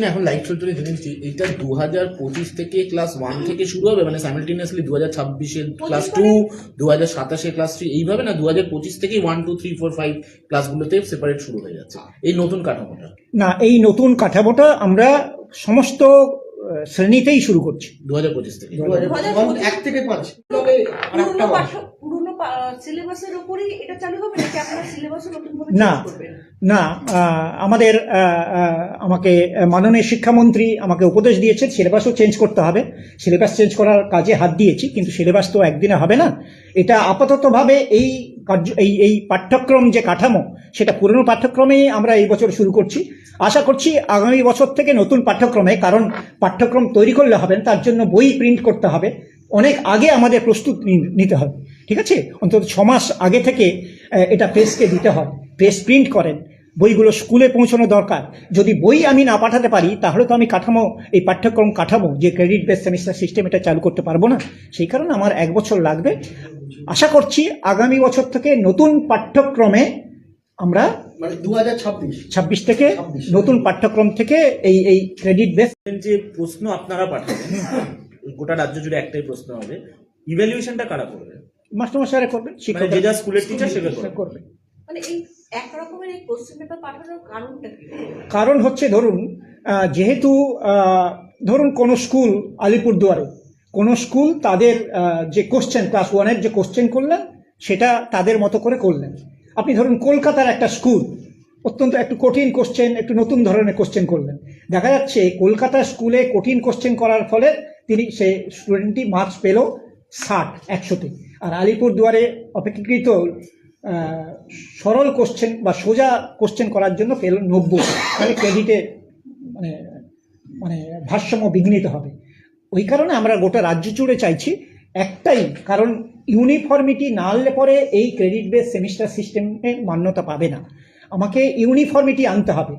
না এখন লাইভ চলতে জেনেছি এইটা দু হাজার পঁচিশ থেকে ক্লাস ওয়ান থেকে শুরু হবে মানে সাইমালটেনিয়াসলি দু হাজার ছাব্বিশে ক্লাস টু দু হাজার সাতাশে ক্লাস থ্রি এইভাবে না দু হাজার পঁচিশ থেকেই one two three four five ক্লাসগুলোতে সেপারেট শুরু হয়ে যাচ্ছে। এই নতুন কাঠামোটা। না এই নতুন কাঠামোটা আমরা সমস্ত শ্রেণীতেই শুরু করছি। দু হাজার পঁচিশ। থেকে এক থেকে পাঁচ। তবে পুরনো সিলেবাসের উপরই এটা চালু হবে নাকি আপনারা সিলেবাসও নতুন না। না আমাদের আমাকে মাননীয় শিক্ষামন্ত্রী আমাকে উপদেশ দিয়েছেন, সিলেবাসও চেঞ্জ করতে হবে। সিলেবাস চেঞ্জ করার কাজে হাত দিয়েছি, কিন্তু সিলেবাস তো একদিনে হবে না। এটা আপাততভাবে এই কার্য, এই এই পাঠ্যক্রম যে কাঠামো, সেটা পুরনো পাঠ্যক্রমেই আমরা এই বছর শুরু করছি। আশা করছি আগামী বছর থেকে নতুন পাঠ্যক্রমে, কারণ পাঠ্যক্রম তৈরি করলে হবে তার জন্য বই প্রিন্ট করতে হবে। অনেক আগে আমাদের প্রস্তুত নিতে হবে, ঠিক আছে? অন্তত ছ মাস আগে থেকে এটা প্রেসকে দিতে হয়, প্রেস প্রিন্ট করেন। বইগুলো স্কুলে পৌঁছানো দরকার। যদি বই আমি না পাঠাতে পারি তাহলে তো আমি কাঠামো এই পাঠ্যক্রম কাঠামো যে ক্রেডিট বেস সেমিস্টার সিস্টেম এটা চালু করতে পারব না। সেই কারণে আমার এক বছর লাগবে। আশা করছি আগামী বছর থেকে নতুন পাঠ্যক্রমে আমরা মানে দু হাজার ছাব্বিশ। ছাব্বিশ থেকে নতুন পাঠ্যক্রম থেকে এই এই ক্রেডিট বেস যে প্রশ্ন আপনারা পাঠাবেন গোটা রাজ্য জুড়ে একটাই প্রশ্ন হবে ইভ্যালুয়েশনটা কারা করবে? মাস্টারমশাইরা করবেন মানে শিক্ষক যে যা স্কুলের টিচার সেটা করবে। করবে। মানে কারণ হচ্ছে ধরুন যেহেতু ধরুন কোনো স্কুল আলিপুরদুয়ারে, কোনো স্কুল তাদের যে কোশ্চেন ক্লাস ওয়ানের যে কোশ্চেন করলেন, সেটা তাদের মতো করে করলেন। আপনি ধরুন কলকাতার একটা স্কুল অত্যন্ত একটু কঠিন কোশ্চেন একটু নতুন ধরনের কোশ্চেন করলেন। দেখা যাচ্ছে কলকাতা স্কুলে কঠিন কোশ্চেন করার ফলে তিনি সে স্টুডেন্টটি মার্কস পেল ষাট, একশোতে। আর আলিপুরদুয়ারে অপেক্ষাকৃত সরল কোশ্চেন বা সোজা কোশ্চেন করার জন্য পেল নব্বই তাহলে ক্রেডিটে মানে মানে ভারসাম্য বিঘ্নিত হবে। ওই কারণে আমরা গোটা রাজ্য জুড়ে চাইছি একটাই, কারণ ইউনিফর্মিটি না আনলে পরে এই ক্রেডিট বেস সেমিস্টার সিস্টেমে মান্যতা পাবে না। আমাকে ইউনিফর্মিটি আনতে হবে।